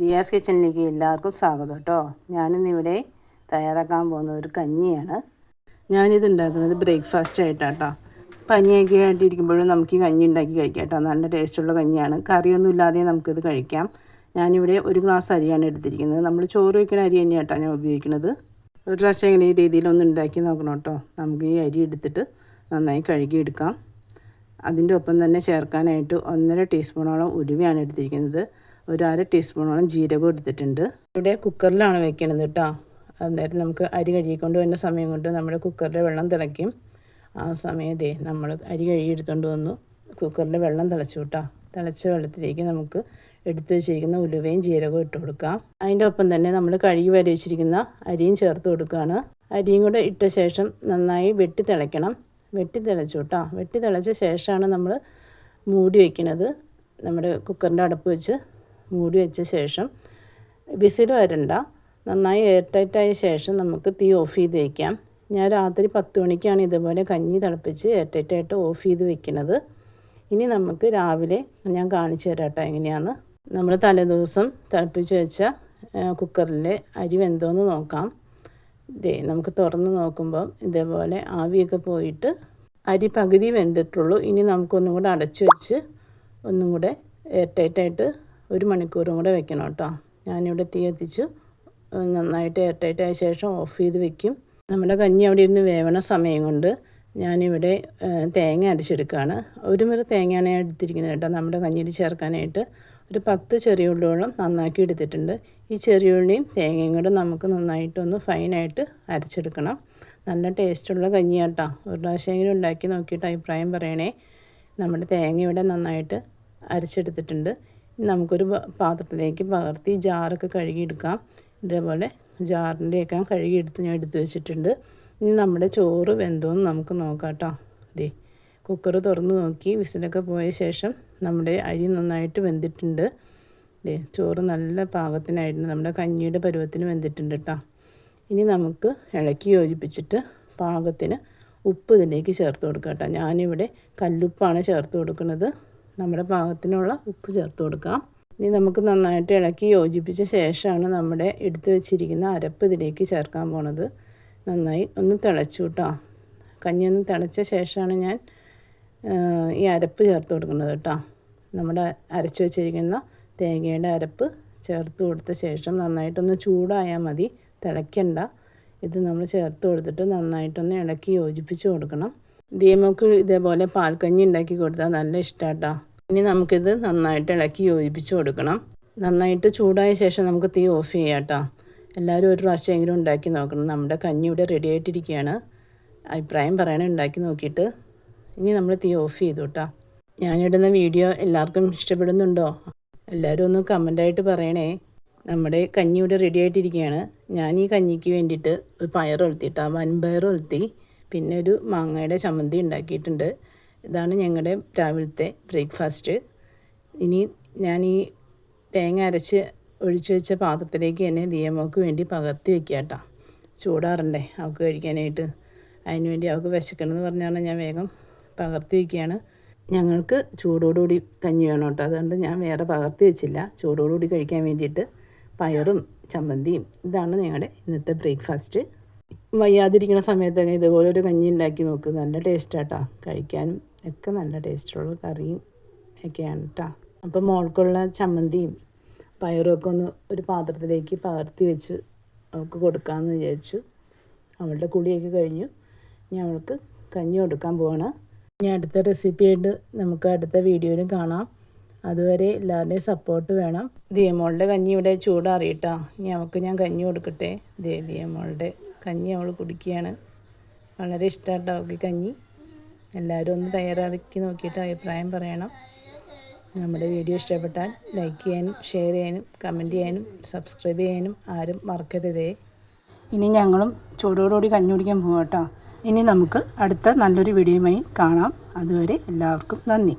ദിയാസ് കിച്ചണിലേക്ക് എല്ലാവർക്കും സ്വാഗതം കേട്ടോ. ഞാനിന്നിവിടെ തയ്യാറാക്കാൻ പോകുന്നത് ഒരു കഞ്ഞിയാണ്. ഞാനിത് ഉണ്ടാക്കുന്നത് ബ്രേക്ക്ഫാസ്റ്റ് ആയിട്ടാണ് കേട്ടോ പനിയൊക്കെ ആയിട്ടിരിക്കുമ്പോഴും നമുക്ക് ഈ കഞ്ഞി ഉണ്ടാക്കി കഴിക്കാം കേട്ടോ. നല്ല ടേസ്റ്റുള്ള കഞ്ഞിയാണ്. കറിയൊന്നും ഇല്ലാതെ നമുക്കിത് കഴിക്കാം. ഞാനിവിടെ ഒരു ഗ്ലാസ് അരിയാണ് എടുത്തിരിക്കുന്നത്. നമ്മൾ ചോറ് വയ്ക്കുന്ന അരി തന്നെയാണ് കേട്ടോ ഞാൻ ഉപയോഗിക്കുന്നത്. ഒരു പ്രാവശ്യം ഇങ്ങനെ ഈ രീതിയിലൊന്ന് ഉണ്ടാക്കി നോക്കണം കേട്ടോ. നമുക്ക് ഈ അരി എടുത്തിട്ട് നന്നായി കഴുകിയെടുക്കാം അതിന്റെ ഒപ്പം തന്നെ ചേർക്കാനായിട്ട് ഒന്നര ടീസ്പൂണോളം ഉലുവയാണ് എടുത്തിരിക്കുന്നത്. ഒരു അര ടീസ്പൂണോളം ജീരകം എടുത്തിട്ടുണ്ട്. ഇവിടെ കുക്കറിലാണ് വെക്കണത് കേട്ടോ അന്നേരം നമുക്ക് അരി കഴുകിക്കൊണ്ട് വരുന്ന സമയം കൊണ്ട് നമ്മുടെ കുക്കറിലെ വെള്ളം തിളയ്ക്കും. ആ സമയത്തേ നമ്മൾ അരി കഴുകിയെടുത്തുകൊണ്ട് വന്നു. കുക്കറിലെ വെള്ളം തിളച്ചു കേട്ടോ തിളച്ച വെള്ളത്തിലേക്ക് നമുക്ക് എടുത്തു വെച്ചിരിക്കുന്ന ഉലുവയും ജീരകവും ഇട്ട് കൊടുക്കാം. അതിന്റെ ഒപ്പം തന്നെ നമ്മൾ കഴുകി വരി വെച്ചിരിക്കുന്ന അരിയും ചേർത്ത് കൊടുക്കുകയാണ് അരിയും കൂടെ ഇട്ട ശേഷം നന്നായി വെട്ടി തിളയ്ക്കണം. വെട്ടി തിളച്ചു കേട്ടോ വെട്ടി തിളച്ച ശേഷമാണ് നമ്മൾ മൂടി വയ്ക്കുന്നത് നമ്മുടെ കുക്കറിന്റെ അടുപ്പ് വെച്ച് മൂടി വെച്ച ശേഷം വിസിൽ വരണ്ട. നന്നായി എയർ ടൈറ്റായ ശേഷം നമുക്ക് തീ ഓഫ് ചെയ്ത് വയ്ക്കാം ഞാൻ രാത്രി പത്ത് മണിക്കാണ് ഇതുപോലെ കഞ്ഞി തിളപ്പിച്ച് എയർ ടൈറ്റായിട്ട് ഓഫ് ചെയ്ത് വെക്കുന്നത്. ഇനി നമുക്ക് രാവിലെ ഞാൻ കാണിച്ചു തരാട്ടോ എങ്ങനെയാണ് നമ്മൾ തലേദിവസം തിളപ്പിച്ച് വെച്ച കുക്കറിൽ അരി വെന്തോന്ന് നോക്കാം. ഇതേ നമുക്ക് തുറന്ന് നോക്കുമ്പോൾ ഇതേപോലെ ആവിയൊക്കെ പോയിട്ട് അരി പകുതി വെന്തിട്ടുള്ളൂ. ഇനി നമുക്കൊന്നും കൂടെ അടച്ചു വെച്ച് ഒന്നും കൂടെ എയർ ടൈറ്റായിട്ട് ഒരു മണിക്കൂറും കൂടെ വെക്കണം കേട്ടോ. ഞാനിവിടെ തീ എത്തിച്ച് നന്നായിട്ട് എയർ ടൈറ്റ് ആയ ശേഷം ഓഫ് ചെയ്ത് വെക്കും. നമ്മുടെ കഞ്ഞി അവിടെ ഇരുന്ന് വേവണ സമയം കൊണ്ട് ഞാനിവിടെ തേങ്ങ അരച്ചെടുക്കുകയാണ്. ഒരു മുറി തേങ്ങയാണ് എടുത്തിരിക്കുന്നത് കേട്ടോ. നമ്മുടെ കഞ്ഞിയിൽ ചേർക്കാനായിട്ട് ഒരു പത്ത് ചെറിയ ഉള്ളിയോളം നന്നാക്കി എടുത്തിട്ടുണ്ട്. ഈ ചെറിയ ഉള്ളിയും തേങ്ങയും കൂടെ നമുക്ക് നന്നായിട്ടൊന്ന് ഫൈനായിട്ട് അരച്ചെടുക്കണം. നല്ല ടേസ്റ്റുള്ള കഞ്ഞിയാട്ടോ ഒരു പ്രാവശ്യമെങ്കിലും ഉണ്ടാക്കി നോക്കിയിട്ട് അഭിപ്രായം പറയണേ. നമ്മുടെ തേങ്ങ ഇവിടെ നന്നായിട്ട് അരച്ചെടുത്തിട്ടുണ്ട്. നമുക്കൊരു പാത്രത്തിലേക്ക് പകർത്തി ജാറൊക്കെ കഴുകിയെടുക്കാം. ഇതേപോലെ ജാറിന്റെയൊക്കെ കഴുകിയെടുത്ത് ഞാൻ എടുത്തു വെച്ചിട്ടുണ്ട്. ഇനി നമ്മുടെ ചോറ് വെന്തോന്ന് നമുക്ക് നോക്കാം കേട്ടോ ദേ കുക്കർ തുറന്ന് നോക്കി. വിസിലൊക്കെ പോയ ശേഷം നമ്മുടെ അരി നന്നായിട്ട് വെന്തിട്ടുണ്ട്. ദേ ചോറ് നല്ല പാകത്തിനായിട്ടുണ്ട് നമ്മുടെ കഞ്ഞിയുടെ പരുവത്തിന് വെന്തിട്ടുണ്ട് കേട്ടോ ഇനി നമുക്ക് ഇളക്കി യോജിപ്പിച്ചിട്ട് പാകത്തിന് ഉപ്പ് ഇതിലേക്ക് ചേർത്ത് കൊടുക്കാം കേട്ടോ ഞാനിവിടെ കല്ലുപ്പാണ് ചേർത്ത് കൊടുക്കുന്നത്. നമ്മുടെ പാകത്തിനുള്ള ഉപ്പ് ചേർത്ത് കൊടുക്കാം. ഇനി നമുക്ക് നന്നായിട്ട് ഇളക്കി യോജിപ്പിച്ച ശേഷമാണ് നമ്മുടെ എടുത്തു വെച്ചിരിക്കുന്ന അരപ്പ് ഇതിലേക്ക് ചേർക്കാൻ പോണത്. നന്നായി ഒന്ന് തിളച്ചു കേട്ടോ കഞ്ഞി ഒന്ന് തിളച്ച ശേഷമാണ് ഞാൻ ഈ അരപ്പ് ചേർത്ത് കൊടുക്കുന്നത് കേട്ടോ നമ്മുടെ അരച്ച് വെച്ചിരിക്കുന്ന തേങ്ങയുടെ അരപ്പ് ചേർത്ത് കൊടുത്ത ശേഷം നന്നായിട്ടൊന്ന് ചൂടായാൽ മതി. തിളയ്ക്കണ്ട ഇത് നമ്മൾ ചേർത്ത് കൊടുത്തിട്ട് നന്നായിട്ടൊന്ന് ഇളക്കി യോജിപ്പിച്ച് കൊടുക്കണം. ദീമക്ക് ഇതേപോലെ പാൽക്കഞ്ഞി ഉണ്ടാക്കി കൊടുത്താൽ നല്ല ഇഷ്ടമാട്ടോ ഇനി നമുക്കിത് നന്നായിട്ട് ഇളക്കി യോജിപ്പിച്ച് കൊടുക്കണം. നന്നായിട്ട് ചൂടായ ശേഷം നമുക്ക് തീ ഓഫ് ചെയ്യാം കേട്ടോ എല്ലാവരും ഒരു പ്രാവശ്യമെങ്കിലും ഉണ്ടാക്കി നോക്കണം. നമ്മുടെ കഞ്ഞി ഇവിടെ റെഡി ആയിട്ടിരിക്കുകയാണ്. അഭിപ്രായം പറയണേ ഉണ്ടാക്കി നോക്കിയിട്ട്. ഇനി നമ്മൾ തീ ഓഫ് ചെയ്തു കേട്ടോ ഞാനിടുന്ന വീഡിയോ എല്ലാവർക്കും ഇഷ്ടപ്പെടുന്നുണ്ടോ? എല്ലാവരും ഒന്ന് കമന്റായിട്ട് പറയണേ. നമ്മുടെ കഞ്ഞി ഇവിടെ റെഡി ആയിട്ടിരിക്കുകയാണ്. ഞാൻ ഈ കഞ്ഞിക്ക് വേണ്ടിയിട്ട് ഒരു പയർ ഒലുത്തിയിട്ട് വൻപയർ ഒലുത്തി. പിന്നെ ഒരു മാങ്ങയുടെ ചമ്മന്തി ഉണ്ടാക്കിയിട്ടുണ്ട്. ഇതാണ് ഞങ്ങളുടെ രാവിലത്തെ ബ്രേക്ക്ഫാസ്റ്റ്. ഇനി ഞാൻ ഈ തേങ്ങ അരച്ച് ഒഴിച്ചു വെച്ച പാത്രത്തിലേക്ക് തന്നെ ദിയമോക്ക് വേണ്ടി പകർത്തി വെക്കുക കേട്ടോ. ചൂടാറണ്ടേ അവൾക്ക് കഴിക്കാനായിട്ട്. അതിനുവേണ്ടി അവൾക്ക് വിശക്കണമെന്ന് പറഞ്ഞാണ് ഞാൻ വേഗം പകർത്തി വയ്ക്കുകയാണ് ഞങ്ങൾക്ക് ചൂടോടുകൂടി കഞ്ഞി വേണം കേട്ടോ. അതുകൊണ്ട് ഞാൻ വേറെ പകർത്തി വെച്ചില്ല. ചൂടോടുകൂടി കഴിക്കാൻ വേണ്ടിയിട്ട് പയറും ചമ്മന്തിയും. ഇതാണ് ഞങ്ങളുടെ ഇന്നത്തെ ബ്രേക്ക്ഫാസ്റ്റ്. വയ്യാതിരിക്കുന്ന സമയത്തൊക്കെ ഇതുപോലെ ഒരു കഞ്ഞി ഉണ്ടാക്കി നോക്ക്. നല്ല ടേസ്റ്റാട്ടാ കഴിക്കാനും ഒക്കെ നല്ല ടേസ്റ്റുള്ള കറിയും ഒക്കെയാണ് കേട്ടോ അപ്പോൾ മോൾക്കുള്ള ചമ്മന്തിയും പയറും ഒക്കെ ഒന്ന് ഒരു പാത്രത്തിലേക്ക് പകർത്തി വെച്ച് അവൾക്ക് കൊടുക്കാമെന്ന് വിചാരിച്ചു. അവളുടെ കുളിയൊക്കെ കഴിഞ്ഞു. ഇനി അവൾക്ക് കഞ്ഞി കൊടുക്കാൻ പോവാണ്. ഇനി അടുത്ത റെസിപ്പിയായിട്ട് നമുക്ക് അടുത്ത വീഡിയോയിലും കാണാം. അതുവരെ എല്ലാവരുടെയും സപ്പോർട്ട് വേണം. ദിയമോളുടെ കഞ്ഞി ഇവിടെ ചൂടാറിയിട്ടാ. ഇനി അവൾക്ക് ഞാൻ കഞ്ഞി കൊടുക്കട്ടെ. ദേ കഞ്ഞി അവൾ കുടിക്കുകയാണ്. വളരെ ഇഷ്ടമായിട്ട് അവൾക്ക് കഞ്ഞി. എല്ലാവരും ഒന്ന് തയ്യാറാക്കി നോക്കിയിട്ട് അഭിപ്രായം പറയണം. നമ്മുടെ വീഡിയോ ഇഷ്ടപ്പെട്ടാൽ ലൈക്ക് ചെയ്യാനും ഷെയർ ചെയ്യാനും കമന്റ് ചെയ്യാനും സബ്സ്ക്രൈബ് ചെയ്യാനും ആരും മറക്കരുതേ. ഇനി ഞങ്ങളും ചൂടോടുകൂടി കഞ്ഞി കുടിക്കാൻ പോകാം കേട്ടോ ഇനി നമുക്ക് അടുത്ത നല്ലൊരു വീഡിയോയുമായി കാണാം. അതുവരെ എല്ലാവർക്കും നന്ദി.